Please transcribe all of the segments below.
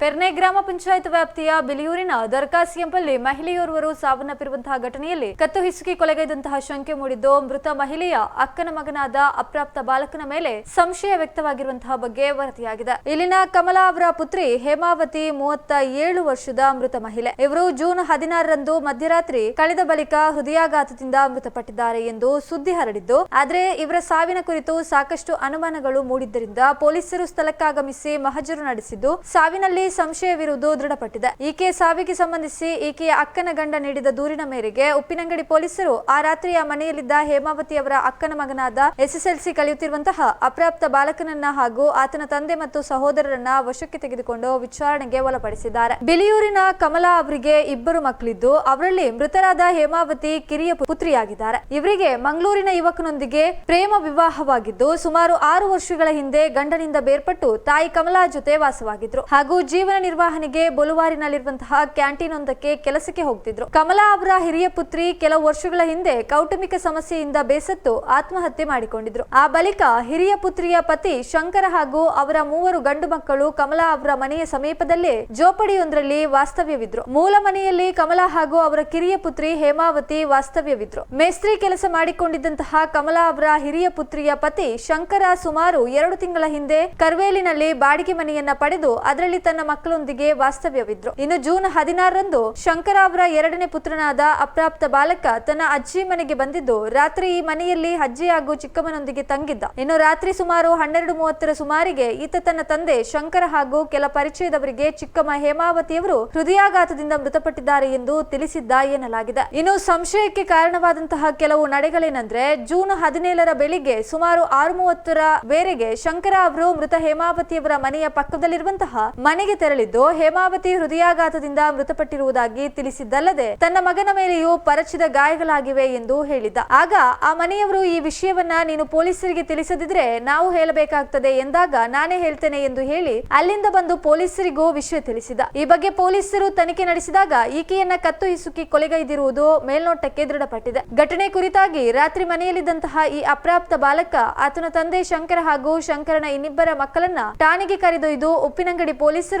ಪೆರ್ನೆ ಗ್ರಾಮ ಪಂಚಾಯತ್ ವ್ಯಾಪ್ತಿಯ ಬಿಲಿಯೂರಿನ ದರ್ಕಾಸಿ ಎಂಬಲ್ಲಿ ಮಹಿಳೆಯೋರ್ವರು ಸಾವನ್ನಪ್ಪಿರುವಂತಹ ಘಟನೆಯಲ್ಲಿ ಕತ್ತು ಹಿಸುಕಿ ಕೊಲೆಗೈದಂತಹ ಶಂಕೆ ಮೂಡಿದ್ದು ಮೃತ ಮಹಿಳೆಯ ಅಕ್ಕನ ಮಗನಾದ ಅಪ್ರಾಪ್ತ ಬಾಲಕನ ಮೇಲೆ ಸಂಶಯ ವ್ಯಕ್ತವಾಗಿರುವಂತಹ ಬಗ್ಗೆ ವರದಿಯಾಗಿದೆ. ಇಲ್ಲಿನ ಕಮಲಾ ಅವರ ಪುತ್ರಿ ಹೇಮಾವತಿ ಮೂವತ್ತ ಏಳು ವರ್ಷದ ಮೃತ ಮಹಿಳೆ. ಇವರು ಜೂನ್ ಹದಿನಾರರಂದು ಮಧ್ಯರಾತ್ರಿ ಕಳೆದ ಬಳಿಕ ಹೃದಯಾಘಾತದಿಂದ ಮೃತಪಟ್ಟಿದ್ದಾರೆ ಎಂದು ಸುದ್ದಿ ಹರಡಿದ್ದು, ಆದರೆ ಇವರ ಸಾವಿನ ಕುರಿತು ಸಾಕಷ್ಟು ಅನುಮಾನಗಳು ಮೂಡಿದ್ದರಿಂದ ಪೊಲೀಸರು ಸ್ಥಳಕ್ಕಾಗಮಿಸಿ ಮಹಜರು ನಡೆಸಿದ್ದು, ಸಾವಿನಲ್ಲಿ ಸಂಶಯವಿರುವುದು ದೃಢಪಟ್ಟಿದೆ. ಈಕೆ ಸಾವಿಗೆ ಸಂಬಂಧಿಸಿ ಈಕೆಯ ಅಕ್ಕನ ಗಂಡ ನೀಡಿದ ದೂರಿನ ಮೇರೆಗೆ ಉಪ್ಪಿನಂಗಡಿ ಪೊಲೀಸರು ಆ ರಾತ್ರಿ ಆ ಮನೆಯಲ್ಲಿದ್ದ ಹೇಮಾವತಿ ಅವರ ಅಕ್ಕನ ಮಗನಾದ ಎಸ್ಎಸ್ಎಲ್ಸಿ ಕಲಿಯುತ್ತಿರುವಂತಹ ಅಪ್ರಾಪ್ತ ಬಾಲಕನನ್ನ ಹಾಗೂ ಆತನ ತಂದೆ ಮತ್ತು ಸಹೋದರರನ್ನ ವಶಕ್ಕೆ ತೆಗೆದುಕೊಂಡು ವಿಚಾರಣೆಗೆ ಒಳಪಡಿಸಿದ್ದಾರೆ. ಬಿಲಿಯೂರಿನ ಕಮಲಾ ಅವರಿಗೆ ಇಬ್ಬರು ಮಕ್ಕಳಿದ್ದು, ಅವರಲ್ಲಿ ಮೃತರಾದ ಹೇಮಾವತಿ ಕಿರಿಯ ಪುತ್ರಿಯಾಗಿದ್ದಾರೆ. ಇವರಿಗೆ ಮಂಗಳೂರಿನ ಯುವಕನೊಂದಿಗೆ ಪ್ರೇಮ ವಿವಾಹವಾಗಿದ್ದು, ಸುಮಾರು ಆರು ವರ್ಷಗಳ ಹಿಂದೆ ಗಂಡನಿಂದ ಬೇರ್ಪಟ್ಟು ತಾಯಿ ಕಮಲಾ ಜೊತೆ ವಾಸವಾಗಿದ್ರು. ಹಾಗೂ ಜೀವನ ನಿರ್ವಹಣೆಗೆ ಬೊಲುವಾರಿನಲ್ಲಿರುವಂತಹ ಕ್ಯಾಂಟೀನ್ ಒಂದಕ್ಕೆ ಕೆಲಸಕ್ಕೆ ಹೋಗ್ತಿದ್ರು. ಕಮಲಾ ಅವರ ಹಿರಿಯ ಪುತ್ರಿ ಕೆಲವು ವರ್ಷಗಳ ಹಿಂದೆ ಕೌಟುಂಬಿಕ ಸಮಸ್ಯೆಯಿಂದ ಬೇಸತ್ತು ಆತ್ಮಹತ್ಯೆ ಮಾಡಿಕೊಂಡಿದ್ರು. ಆ ಬಳಿಕ ಹಿರಿಯ ಪುತ್ರಿಯ ಪತಿ ಶಂಕರ ಹಾಗೂ ಅವರ ಮೂವರು ಗಂಡು ಮಕ್ಕಳು ಕಮಲಾ ಅವರ ಮನೆಯ ಸಮೀಪದಲ್ಲೇ ಜೋಪಡಿಯೊಂದರಲ್ಲಿ ವಾಸ್ತವ್ಯವಿದ್ರು. ಮೂಲ ಮನೆಯಲ್ಲಿ ಕಮಲಾ ಹಾಗೂ ಅವರ ಕಿರಿಯ ಪುತ್ರಿ ಹೇಮಾವತಿ ವಾಸ್ತವ್ಯವಿದ್ರು. ಮೇಸ್ತ್ರಿ ಕೆಲಸ ಮಾಡಿಕೊಂಡಿದ್ದಂತಹ ಕಮಲಾ ಅವರ ಹಿರಿಯ ಪುತ್ರಿಯ ಪತಿ ಶಂಕರ ಸುಮಾರು ಎರಡು ತಿಂಗಳ ಹಿಂದೆ ಕರ್ವೇಲಿನಲ್ಲಿ ಬಾಡಿಗೆ ಮನೆಯನ್ನ ಪಡೆದು ಅದರಲ್ಲಿ ತನ್ನ ಮಕ್ಕಳೊಂದಿಗೆ ವಾಸ್ತವ್ಯವಿದ್ರು. ಇನ್ನು ಜೂನ್ ಹದಿನಾರರಂದು ಶಂಕರ ಅವರ ಎರಡನೇ ಪುತ್ರನಾದ ಅಪ್ರಾಪ್ತ ಬಾಲಕ ತನ್ನ ಅಜ್ಜಿ ಮನೆಗೆ ಬಂದಿದ್ದು, ರಾತ್ರಿ ಈ ಮನೆಯಲ್ಲಿ ಅಜ್ಜಿ ಹಾಗೂ ಚಿಕ್ಕಮ್ಮನೊಂದಿಗೆ ತಂಗಿದ್ದ. ಇನ್ನು ರಾತ್ರಿ ಸುಮಾರು ಹನ್ನೆರಡು ಮೂವತ್ತರ ಸುಮಾರಿಗೆ ಈತ ತನ್ನ ತಂದೆ ಶಂಕರ ಹಾಗೂ ಕೆಲ ಪರಿಚಯದವರಿಗೆ ಚಿಕ್ಕಮ್ಮ ಹೇಮಾವತಿಯವರು ಹೃದಯಾಘಾತದಿಂದ ಮೃತಪಟ್ಟಿದ್ದಾರೆ ಎಂದು ತಿಳಿಸಿದ್ದ ಎನ್ನಲಾಗಿದೆ. ಇನ್ನು ಸಂಶಯಕ್ಕೆ ಕಾರಣವಾದಂತಹ ಕೆಲವು ನಡೆಗಳೇನೆಂದ್ರೆ, ಜೂನ್ ಹದಿನೇಳರ ಬೆಳಿಗ್ಗೆ ಸುಮಾರು ಆರು ಮೂವತ್ತರ ವೇಳೆಗೆ ಶಂಕರ ಅವರು ಮೃತ ಹೇಮಾವತಿಯವರ ಮನೆಯ ಪಕ್ಕದಲ್ಲಿರುವಂತಹ ಮನೆಗೆ ತೆರಳಿದ್ದು ಹೇಮಾವತಿ ಹೃದಯಾಘಾತದಿಂದ ಮೃತಪಟ್ಟಿರುವುದಾಗಿ ತಿಳಿಸಿದ್ದಲ್ಲದೆ ತನ್ನ ಮಗನ ಮೇಲೆಯೂ ಪರಚಿದ ಗಾಯಗಳಾಗಿವೆ ಎಂದು ಹೇಳಿದ್ದ. ಆಗ ಆ ಮನೆಯವರು ಈ ವಿಷಯವನ್ನ ನೀನು ಪೊಲೀಸರಿಗೆ ತಿಳಿಸದಿದ್ರೆ ನಾವು ಹೇಳಬೇಕಾಗ್ತದೆ ಎಂದಾಗ ನಾನೇ ಹೇಳ್ತೇನೆ ಎಂದು ಹೇಳಿ ಅಲ್ಲಿಂದ ಬಂದು ಪೊಲೀಸರಿಗೂ ವಿಷಯ ತಿಳಿಸಿದ. ಈ ಬಗ್ಗೆ ಪೊಲೀಸರು ತನಿಖೆ ನಡೆಸಿದಾಗ ಈಕೆಯನ್ನ ಕತ್ತು ಹಿಸುಕಿ ಕೊಲೆಗೈದಿರುವುದು ಮೇಲ್ನೋಟಕ್ಕೆ ದೃಢಪಟ್ಟಿದೆ. ಘಟನೆ ಕುರಿತಾಗಿ ರಾತ್ರಿ ಮನೆಯಲ್ಲಿದ್ದಂತಹ ಈ ಅಪ್ರಾಪ್ತ ಬಾಲಕ, ಆತನ ತಂದೆ ಶಂಕರ ಹಾಗೂ ಶಂಕರನ ಇನ್ನಿಬ್ಬರ ಮಕ್ಕಳನ್ನ ಠಾಣೆಗೆ ಕರೆದೊಯ್ದು ಉಪ್ಪಿನಂಗಡಿ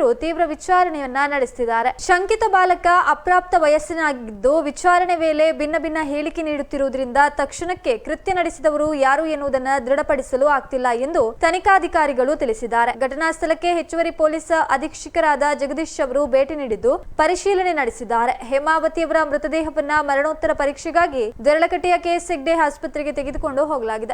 ಪೊಲೀಸರು ತೀವ್ರ ವಿಚಾರಣೆಯನ್ನ ನಡೆಸಿದ್ದಾರೆ ಶಂಕಿತ ಬಾಲಕ ಅಪ್ರಾಪ್ತ ವಯಸ್ಸಿನಾಗಿದ್ದು ವಿಚಾರಣೆ ವೇಳೆ ಭಿನ್ನ ಭಿನ್ನ ಹೇಳಿಕೆ ನೀಡುತ್ತಿರುವುದರಿಂದ ತಕ್ಷಣಕ್ಕೆ ಕೃತ್ಯ ನಡೆಸಿದವರು ಯಾರು ಎನ್ನುವುದನ್ನು ದೃಢಪಡಿಸಲು ಆಗ್ತಿಲ್ಲ ಎಂದು ತನಿಖಾಧಿಕಾರಿಗಳು ತಿಳಿಸಿದ್ದಾರೆ. ಘಟನಾ ಸ್ಥಳಕ್ಕೆ ಹೆಚ್ಚುವರಿ ಪೊಲೀಸ್ ಅಧೀಕ್ಷಕರಾದ ಜಗದೀಶ್ ಅವರು ಭೇಟಿ ನೀಡಿದ್ದು ಪರಿಶೀಲನೆ ನಡೆಸಿದ್ದಾರೆ. ಹೇಮಾವತಿಯವರ ಮೃತದೇಹವನ್ನ ಮರಣೋತ್ತರ ಪರೀಕ್ಷೆಗಾಗಿ ದೇರಳಕಟ್ಟೆಯ ಕೆಎಸ್ ಹೆಗ್ಡೆ ಆಸ್ಪತ್ರೆಗೆ ತೆಗೆದುಕೊಂಡು ಹೋಗಲಾಗಿದೆ.